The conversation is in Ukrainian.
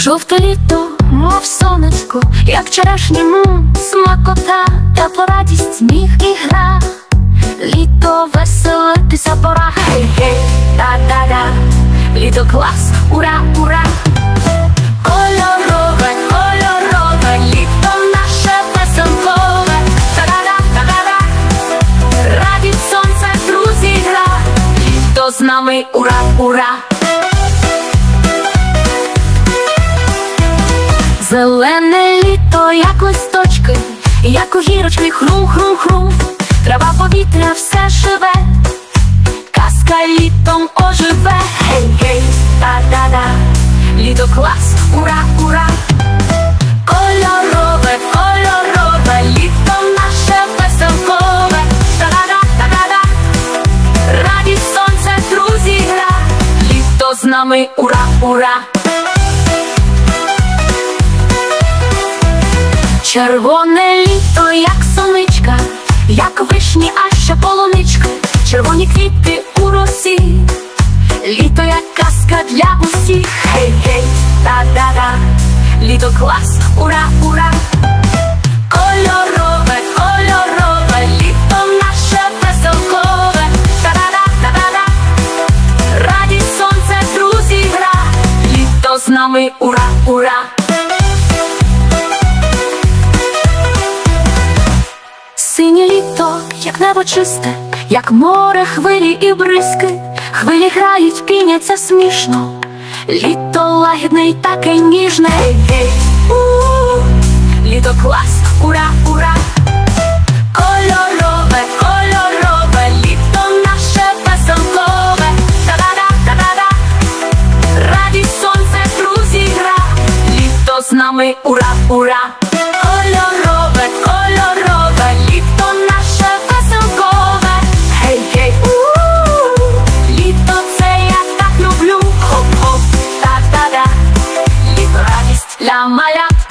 Жовте літо, мов сонечко, як черешньому смакота, тепла радість, сміх і гра. Літо веселитися пора, гей, гей, та-да-да, літо клас, ура, ура. Кольорове, кольорове, літо наше та-да-да, та-да-да, радість сонце, друзі, гра, літо з нами, ура, ура. Зелене літо, як листочки, як у гірочки, хрум-хрум-хрум, трава повітря все живе, казка літом оживе, гей-гей, та-да-да, літо клас, ура, ура, кольорове, кольорове, літо наше веселкове, та-да-да, та-да-да, радість сонце, друзі, гра, літо з нами, ура, ура. Червоне літо, як сонечка, як вишні, а ще полунички, червоні квіти у росі, літо як казка для усіх, гей-гей, та-да-да, літо клас, ура, ура, кольорове, кольорове, літо наше веселкове, та-да-да, та-да-да, радість сонце, друзі, гра, літо з нами, ура, ура. Синє літо, як небо чисте, як море, хвилі і бризки, хвилі грають, піняться смішно, літо лагідне і таке ніжне. Гей, у літо клас, ура, ура, кольорове, кольорове, літо наше веселкове, та-да-да, та-да-да, радість сонце, друзі, гра, літо з нами, ура, ура, кольорове. la mala